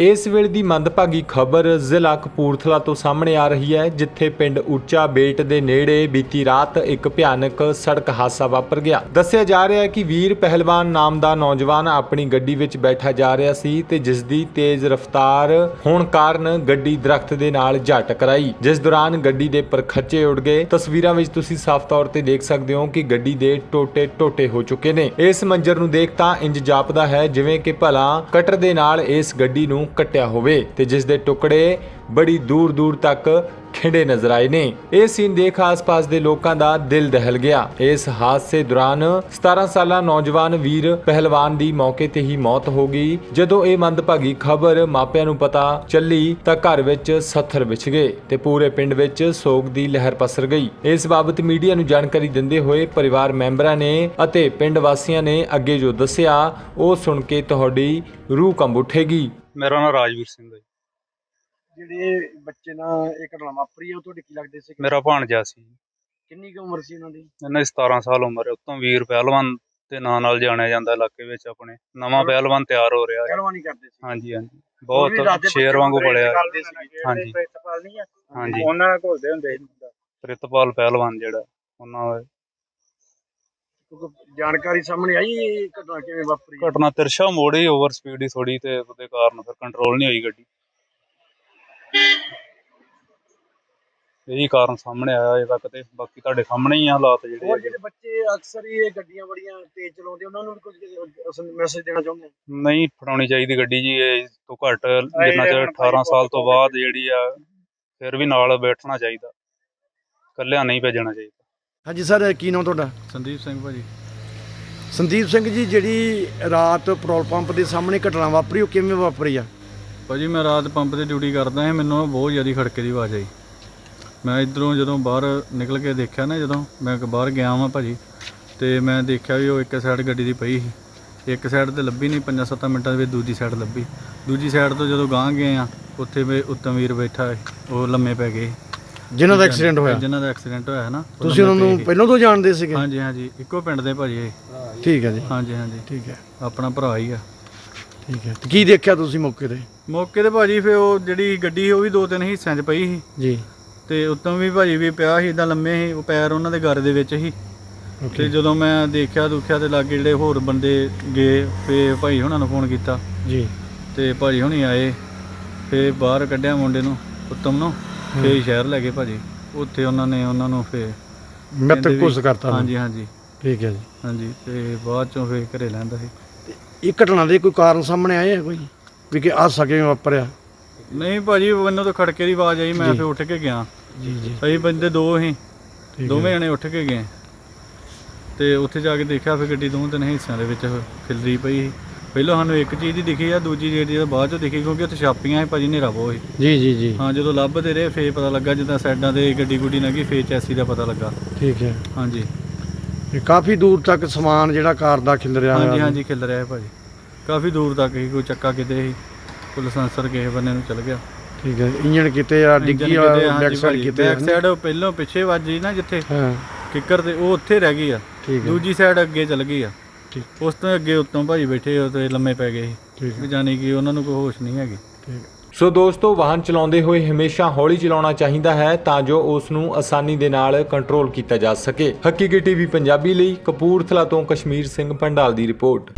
ਇਸ ਵੇਲੇ ਦੀ ਮੰਦਭਾਗੀ ਖਬਰ ਜ਼ਿਲ੍ਹਾ ਕਪੂਰਥਲਾ ਤੋਂ ਸਾਹਮਣੇ ਆ ਰਹੀ ਹੈ, ਜਿੱਥੇ ਪਿੰਡ ਉੱਚਾ ਬੇਟ ਦੇ ਨੇੜੇ ਬੀਤੀ ਰਾਤ ਇੱਕ ਭਿਆਨਕ ਸੜਕ ਹਾਦਸਾ ਵਾਪਰ ਗਿਆ। ਦੱਸਿਆ ਜਾ ਰਿਹਾ ਹੈ ਕਿ ਵੀਰ ਪਹਿਲਵਾਨ ਨਾਮ ਦਾ ਨੌਜਵਾਨ ਆਪਣੀ ਗੱਡੀ ਵਿੱਚ ਬੈਠਾ ਜਾ ਰਿਹਾ ਸੀ ਤੇ ਜਿਸ ਦੀ ਤੇਜ਼ ਰਫ਼ਤਾਰ ਹੋਣ ਕਾਰਨ ਗੱਡੀ ਦਰਖਤ ਦੇ ਨਾਲ ਜਾ ਟਕਰਾਈ। ਜਿਸ ਦੌਰਾਨ ਗੱਡੀ ਦੇ ਪਰਖੱਚੇ ਉੱਡ ਗਏ। ਤਸਵੀਰਾਂ ਵਿੱਚ ਤੁਸੀਂ ਸਾਫ਼ ਤੌਰ ਤੇ ਦੇਖ ਸਕਦੇ ਹੋ ਕਿ ਗੱਡੀ ਦੇ ਟੋਟੇ ਟੋਟੇ ਹੋ ਚੁੱਕੇ ਨੇ। ਇਸ ਮੰਜ਼ਰ ਨੂੰ ਦੇਖ ਤਾਂ ਇੰਜ ਜਾਪਦਾ ਹੈ ਜਿਵੇਂ ਕਿ ਭਲਾ ਕਟਰ ਦੇ ਨਾਲ ਇਸ ਗੱਡੀ ਨੂੰ ਕੱਟਿਆ ਹੋਵੇ ਤੇ ਜਿਸ ਦੇ ਟੁਕੜੇ ਬੜੀ ਦੂਰ ਦੂਰ ਤੱਕ ਖਿੰਡੇ ਨਜ਼ਰ ਆਏ ਨੇ। ਇਹ ਸੀਨ ਦੇਖ ਆਸ-ਪਾਸ ਦੇ ਲੋਕਾਂ ਦਾ ਦਿਲ ਦਹਿਲ ਗਿਆ। ਇਸ ਹਾਦਸੇ ਦੌਰਾਨ 17 ਸਾਲਾ ਨੌਜਵਾਨ ਵੀਰ ਪਹਿਲਵਾਨ ਦੀ ਮੌਕੇ ਤੇ ਹੀ ਮੌਤ ਹੋ ਗਈ। ਜਦੋਂ ਇਹ ਮੰਦਭਾਗੀ ਖਬਰ ਮਾਪਿਆਂ ਨੂੰ ਪਤਾ ਚੱਲੀ ਤਾਂ ਘਰ ਵਿੱਚ ਸੱਥਰ ਵਿਛ ਗਏ ਤੇ ਪੂਰੇ ਪਿੰਡ ਵਿੱਚ ਸੋਗ ਦੀ ਲਹਿਰ ਪਸਰ ਗਈ। ਇਸ ਬਾਬਤ ਮੀਡੀਆ ਨੂੰ ਜਾਣਕਾਰੀ ਦਿੰਦੇ ਹੋਏ ਪਰਿਵਾਰ ਮੈਂਬਰਾਂ ਨੇ ਅਤੇ ਪਿੰਡ ਵਾਸੀਆਂ ਨੇ ਅੱਗੇ ਜੋ ਦੱਸਿਆ, ਉਹ ਸੁਣ ਕੇ ਤੁਹਾਡੀ ਰੂਹ ਕੰਬ ਉੱਠੇਗੀ। ਮੇਰਾ ਨਾਮ ਰਾਜਵੀਰ ਸਿੰਘ ਹੈ ਜਿਹੜੇ ਬੱਚੇ ਨਾਲ ਇਹ ਘਟਨਾ ਵਾਪਰੀ ਆ ਉਹ ਤੁਹਾਡੇ ਕੀ ਲੱਗਦੇ ਸੀ ਮੇਰਾ ਭਾਣਜਾ ਸੀ। ਕਿੰਨੀ ਕੁ ਉਮਰ ਸੀ ਉਹਨਾਂ ਦੀ? ਇਹਨਾਂ ਦੀ 17 ਸਾਲ ਉਮਰ ਹੈ ਉਤੋਂ ਵੀਰ ਪਹਿਲਵਾਨ ਦੇ ਨਾਂ ਨਾਲ ਜਾਣਿਆ ਜਾਂਦਾ ਇਲਾਕੇ ਵਿੱਚ ਆਪਣੇ। ਨਵਾਂ ਪਹਿਲਵਾਨ ਤਿਆਰ ਹੋ ਰਿਹਾ। ਹੈ ਪਹਿਲਵਾਨੀ ਕਰਦੇ ਸੀ? ਹਾਂਜੀ ਹਾਂਜੀ। ਬਹੁਤ ਸ਼ੇਰ ਵਾਂਗੂ ਨੂੰ ਬੜਿਆ। ਹਾਂਜੀ। ਪ੍ਰਿਤਪਾਲ ਨਹੀਂ ਆ ਹਾਂਜੀ। ਉਹਨਾਂ ਨਾਲ ਘੁਲਦੇ ਹੁੰਦੇ ਸੀ ਪ੍ਰਿਤਪਾਲ ਪਹਿਲਵਾਨ ਜਿਹੜਾ ਉਹਨਾਂ ਦਾ। ਜਾਣਕਾਰੀ ਸਾਹਮਣੇ ਆਈ ਇਹ ਘਟਨਾ ਕਿਵੇਂ ਵਾਪਰੀ? ਘਟਨਾ ਤਿਰਸ਼ਾ ਮੋੜੀ ਓਵਰ ਸਪੀਡ ਹੀ ਥੋੜੀ ਤੇ ਉਹਦੇ ਕਾਰਨ ਫਿਰ ਕੰਟਰੋਲ ਨਹੀਂ ਹੋਈ ਗੱਡੀ। ਇਹੀ ਕਾਰਨ ਸਾਹਮਣੇ ਆਇਆ ਅਜੇ ਤੱਕ ਤੇ ਬਾਕੀ ਤੁਹਾਡੇ ਸਾਹਮਣੇ ਹੀ ਆ ਹਾਲਾਤ ਜਿਹੜੇ ਹੋਰ ਹੈਗੇ। ਜਿਹੜੇ ਬੱਚੇ ਅਕਸਰ ਹੀ ਇਹ ਗੱਡੀਆਂ ਬੜੀਆਂ ਤੇਜ਼ ਚਲਾਉਂਦੇ ਉਹਨਾਂ ਨੂੰ ਵੀ ਕੁਝ ਮੈਸੇਜ ਦੇਣਾ ਚਾਹੁੰਦੇ ਆ ਨਹੀਂ ਫੜਾਉਣੀ ਚਾਹੀਦੀ ਗੱਡੀ ਜੀ ਇਹ ਤੋਂ ਘੱਟ ਜਿੰਨਾ ਚਿਰ 18 ਸਾਲ ਤੋਂ ਬਾਅਦ ਜਿਹੜੀ ਆ ਫਿਰ ਵੀ ਨਾਲ ਬੈਠਣਾ ਚਾਹੀਦਾ। ਇਕੱਲਿਆਂ ਨਹੀਂ ਭੇਜਣਾ ਚਾਹੀਦਾ। ਹਾਂਜੀ ਸਰ ਕੀ ਨਾਮ ਤੁਹਾਡਾ? ਸੰਦੀਪ ਸਿੰਘ ਭਾਜੀ। ਸੰਦੀਪ ਸਿੰਘ ਜੀ ਜਿਹੜੀ ਰਾਤ ਪੈਟਰੋਲ ਪੰਪ ਦੇ ਸਾਹਮਣੇ ਘਟਨਾ ਵਾਪਰੀ ਉਹ ਕਿਵੇਂ ਵਾਪਰੀ ਆ? ਭਾਜੀ ਮੈਂ ਰਾਤ ਪੰਪ ਤੇ ਡਿਊਟੀ ਕਰਦਾ ਹਾਂ ਮੈਨੂੰ ਬਹੁਤ ਜ਼ਿਆਦਾ ਖੜਕੇ ਦੀ ਆਵਾਜ਼ ਆਈ। ਮੈਂ ਇਧਰੋਂ ਜਦੋਂ ਬਾਹਰ ਨਿਕਲ ਕੇ ਦੇਖਿਆ ਨਾ ਜਦੋਂ ਮੈਂ ਬਾਹਰ ਗਿਆ ਵਾਂ ਭਾਜੀ ਤੇ ਮੈਂ ਦੇਖਿਆ ਵੀ ਉਹ ਇੱਕ ਸਾਈਡ ਗੱਡੀ ਦੀ ਪਈ ਸੀ। ਇੱਕ ਸਾਈਡ ਤੇ ਲੱਭੀ ਨਹੀਂ 5-7 ਮਿੰਟਾਂ ਦੇ ਵਿੱਚ ਦੂਜੀ ਸਾਈਡ ਲੱਭੀ। ਦੂਜੀ ਸਾਈਡ ਤੋਂ ਜਦੋਂ ਗਾਂਹ ਗਏ ਆ ਉੱਥੇ ਵੀ ਉੱਤਮ ਵੀਰ ਬੈਠਾ ਉਹ ਲੰਮੇ ਪੈ ਗਏ। ਜਿਨ੍ਹਾਂ ਦਾ ਐਕਸੀਡੈਂਟ ਹੋਇਆ? ਜਿਨ੍ਹਾਂ ਦਾ ਐਕਸੀਡੈਂਟ ਹੋਇਆ ਹੈ ਨਾ ਤੁਸੀਂ ਉਹਨਾਂ ਨੂੰ। ਪਹਿਲਾਂ ਤੋਂ ਜਾਣਦੇ ਸੀਗੇ? ਹਾਂਜੀ ਹਾਂਜੀ ਇੱਕੋ ਪਿੰਡ ਦੇ ਭਾਜੀ ਇਹ। ਠੀਕ ਹੈ ਜੀ। ਹਾਂਜੀ ਹਾਂਜੀ। ਠੀਕ ਹੈ। ਆਪਣਾ ਭਰਾ ਹੀ ਆ। ਠੀਕ ਹੈ। ਕੀ ਦੇਖਿਆ ਤੁਸੀਂ ਮੌਕੇ ਤੇ? ਮੌਕੇ ਤੇ ਭਾਜੀ ਫੇ ਉਹ ਜਿਹੜੀ ਗੱਡੀ ਸੀ ਉਹ ਵੀ ਦੋ ਤਿੰਨ ਹਿੱਸਿਆਂ 'ਚ ਪਈ ਸੀ। ਜੀ। ਤੇ ਉੱਤੋਂ ਵੀ ਭਾਜੀ ਵੀ ਪਿਆ ਸੀ ਇਦਾਂ ਲੰਮੇ ਸੀ ਉਹ ਪੈਰ ਉਹਨਾਂ ਦੇ ਗਰ ਦੇ ਵਿੱਚ ਸੀ। ਤੇ ਜਦੋਂ ਮੈਂ ਦੇਖਿਆ ਦੁਖਿਆ ਤੇ ਲਾਗੇ ਜਿਹੜੇ ਹੋਰ ਬੰਦੇ ਗਏ ਫੇ ਭਾਈ ਹੁਣਾਂ ਨੂੰ ਫੋਨ ਕੀਤਾ। ਜੀ। ਤੇ ਭਾਜੀ ਹੁਣੀ ਆਏ ਫੇ ਬਾਹਰ ਕੱਢਿਆ ਮੁੰਡੇ ਨੂੰ ਉੱਤਮ ਨੂੰ ਫੇ ਸ਼ਹਿਰ ਲੈ ਗਏ ਭਾਜੀ। ਉੱਥੇ ਉਹਨਾਂ ਨੇ ਉਹਨਾਂ ਨੂੰ ਫੇ ਮੈਂ ਤਾਂ ਕਹਿੰਦੇ ਵੀ- ਕੁਝ ਕਰਤਾ ਹਾਂਜੀ ਹਾਂਜੀ। ਠੀਕ ਹੈ ਜੀ। ਹਾਂਜੀ ਤੇ ਬਾਅਦ ਚੋਂ ਫੇ ਘਰੇ ਲੈਂਦਾ ਸੀ। ਇਹ ਘਟਨਾ ਦੇ ਕੋਈ ਕਾਰਨ ਸਾਹਮਣੇ ਆਏ ਆ ਕੋਈ? ਵੀ ਕਿ ਆ ਸਕੇ ਵਾਪਰਿਆ? ਨਹੀਂ ਭਾਜੀ ਮੈਨੂੰ ਤਾਂ ਖੜਕੇ ਦੀ ਆਵਾਜ਼ ਆਈ ਮੈਂ ਜੀ। ਫੇ ਉੱਠ ਕੇ ਗਿਆ। ਜੀ ਜੀ। ਅਸੀਂ ਬੰਦੇ ਦੋ ਸੀ ਦੋਵੇਂ ਜਣੇ ਉੱਠ ਕੇ ਗਏ। ਤੇ ਉੱਥੇ ਜਾ ਕੇ ਦੇਖਿਆ ਫਿਰ ਗੱਡੀ ਦੋਵੇਂ ਤਿੰਨ ਹਿੱਸਿਆਂ ਦੇ ਵਿੱਚ ਖਿਲਰੀ ਪਈ ਸੀ। ਪਹਿਲਾਂ ਸਾਨੂੰ ਇੱਕ ਚੀਜ਼ ਹੀ ਦਿਖੀ ਆ ਦੂਜੀ ਜਿਹੜੀ ਬਾਅਦ ਚ ਦਿਖੀ ਕਿਉਂਕਿ ਉੱਥੇ ਛਾਪੀਆਂ ਸੀ ਭਾਜੀ ਨੇਰਾ ਸੀ। ਜੀ ਜੀ ਜੀ। ਹਾਂ ਜਦੋਂ ਲੱਭਦੇ ਰਹੇ ਫੇਰ ਪਤਾ ਲੱਗਾ ਜਿੱਦਾਂ ਸਾਈਡਾਂ ਤੇ ਗੱਡੀ ਗੁੱਡੀ ਲੰਘੀ ਫੇਰ ਚੈਸੀ ਦਾ ਪਤਾ ਲੱਗਾ। ਠੀਕ ਹੈ। ਹਾਂਜੀ। ਇਹ ਕਾਫੀ ਦੂਰ ਤੱਕ ਸਮਾਨ ਜਿਹੜਾ ਕਾਰ ਦਾ ਖਿਲ ਰਿਹਾ ਹਾਂਜੀ ਹਾਂਜੀ ਖਿਲ ਰਿਹਾ ਹੈ ਭਾਜੀ। ਕਾਫੀ ਦੂਰ ਤੱਕ ਹੀ ਕੋਈ ਚੱਕਾ ਕਿਤੇ ਸੀ ਕੋਈ ਲਾਇਸੈਂਸਰ ਕਿਸੇ ਬੰਨੇ ਨੂੰ ਚਲ ਗਿਆ। ਠੀਕ ਹੈ ਇੰਜਣ ਕਿਤੇ ਆ ਡਿੱਗੀ ਆ ਬੈਕ ਸਾਈਡ ਕਿਤੇ ਬੈਕ ਸਾਈਡ ਪਹਿਲਾਂ ਪਿੱਛੇ ਵੱਜੀ ਨਾ ਜਿੱਥੇ ਹਾਂ। ਕਿੱਕਰ ਤੇ ਉਹ ਉੱਥੇ ਰਹਿ ਗਈ ਆ। ਠੀਕ ਹੈ। ਦੂਜੀ ਸਾਈਡ ਅੱਗੇ ਚਲ ਗਈ ਆ। ਠੀਕ। ਉਸ ਤੋਂ ਅੱਗੇ ਉੱਤੋਂ ਭਾਜੀ ਬੈਠੇ ਉਹ ਤੇ ਲੰਮੇ ਪੈ ਗਏ ਸੀ। ਹੈ। ਜਾਣੀ ਕਿ ਉਹਨਾਂ ਨੂੰ ਕੋਈ ਹੋਸ਼ ਨਹੀਂ ਹੈਗੀ। ਠੀਕ। ਸੋ ਦੋਸਤੋ, ਵਾਹਨ ਚਲਾਉਂਦੇ ਹੋਏ ਹਮੇਸ਼ਾ ਹੌਲੀ ਚਲਾਉਣਾ ਚਾਹੀਦਾ ਹੈ ਤਾਂ ਜੋ ਉਸ ਨੂੰ ਆਸਾਨੀ ਦੇ ਨਾਲ ਕੰਟਰੋਲ ਕੀਤਾ ਜਾ ਸਕੇ। ਹਕੀਕੀ ਟੀਵੀ ਪੰਜਾਬੀ ਲਈ ਕਪੂਰਥਲਾ ਤੋਂ ਕਸ਼ਮੀਰ ਸਿੰਘ ਪੰਡਾਲ ਦੀ ਰਿਪੋਰਟ।